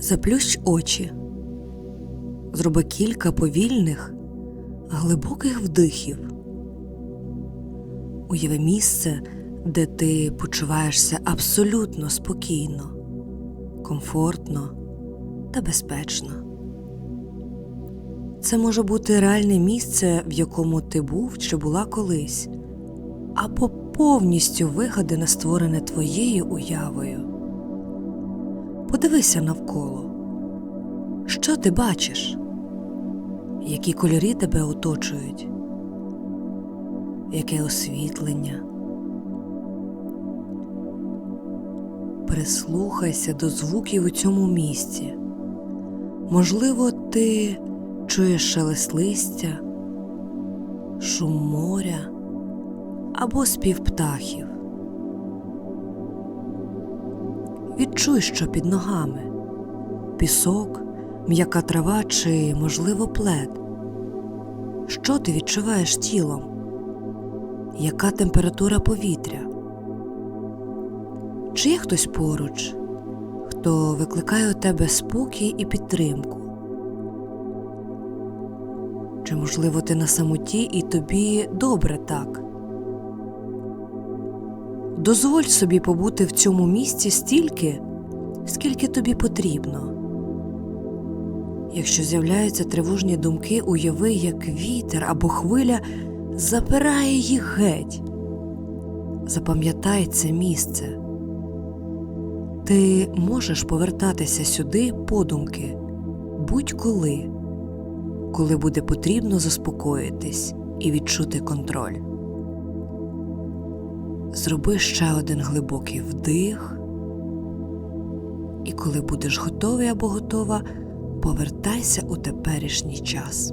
Заплющ очі. Зроби кілька повільних, глибоких вдихів. Уяви місце, де ти почуваєшся абсолютно спокійно, комфортно та безпечно. Це може бути реальне місце, в якому ти був чи була колись, або повністю вигадане створене твоєю уявою. Подивися навколо. Що ти бачиш? Які кольори тебе оточують? Яке освітлення? Прислухайся до звуків у цьому місці. Можливо, ти чуєш шелест листя, шум моря або спів птахів. Відчуй, що під ногами пісок, м'яка трава чи, можливо, плед. Що ти відчуваєш тілом? Яка температура повітря? Чи є хтось поруч, хто викликає у тебе спокій і підтримку? Чи, можливо, ти на самоті і тобі добре так? Дозволь собі побути в цьому місці стільки, скільки тобі потрібно. Якщо з'являються тривожні думки, уяви, як вітер або хвиля забирає їх геть. Запам'ятай це місце. Ти можеш повертатися сюди подумки будь-коли, коли буде потрібно заспокоїтись і відчути контроль. Зроби ще один глибокий вдих, і коли будеш готовий або готова, повертайся у теперішній час.